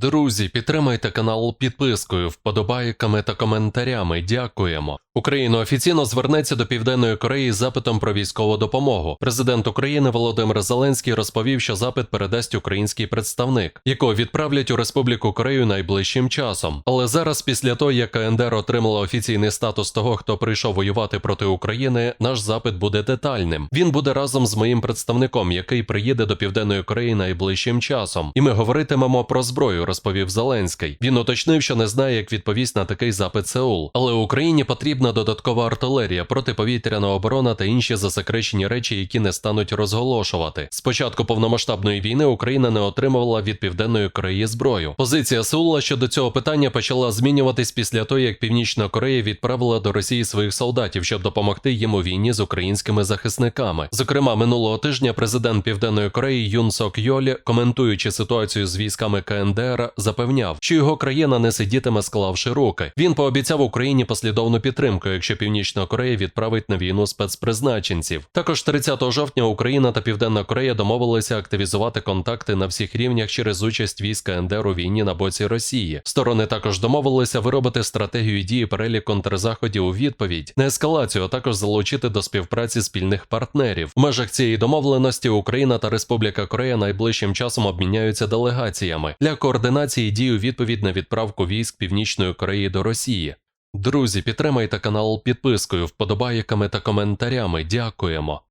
Друзі, підтримайте канал підпискою, вподобайками та коментарями. Дякуємо. Україна офіційно звернеться до Південної Кореї з запитом про військову допомогу. Президент України Володимир Зеленський розповів, що запит передасть український представник, якого відправлять у Республіку Корею найближчим часом. Але зараз, після того, як КНДР отримала офіційний статус того, хто прийшов воювати проти України, наш запит буде детальним. Він буде разом з моїм представником, який приїде до Південної Кореї найближчим часом. І ми говоритимемо про зброю, розповів Зеленський. Він уточнив, що не знає, як відповість на такий запит Сеул. Але Україні потрібна додаткова артилерія, протиповітряна оборона та інші засекречені речі, які не стануть розголошувати. З початку повномасштабної війни Україна не отримувала від Південної Кореї зброю. Позиція Сеула щодо цього питання почала змінюватись після того, як Північна Корея відправила до Росії своїх солдатів, щоб допомогти їм у війні з українськими захисниками. Зокрема, минулого тижня президент Південної Кореї Юн Сок Йолі, коментуючи ситуацію з військами КНДР, запевняв, що його країна не сидітиме склавши руки. Він пообіцяв Україні послідовну підтримку, якщо Північна Корея відправить на війну спецпризначенців. Також 30 жовтня Україна та Південна Корея домовилися активізувати контакти на всіх рівнях через участь військ КНДР у війні на боці Росії. Сторони також домовилися виробити стратегію дії перелік контрзаходів у відповідь на ескалацію, а також залучити до співпраці спільних партнерів. В межах цієї домовленості Україна та Республіка Корея найближчим часом обміняються делегаціями для координації дій у відповідь на відправку військ Північної Кореї до Росії. Друзі, підтримайте канал підпискою, вподобайками та коментарями. Дякуємо.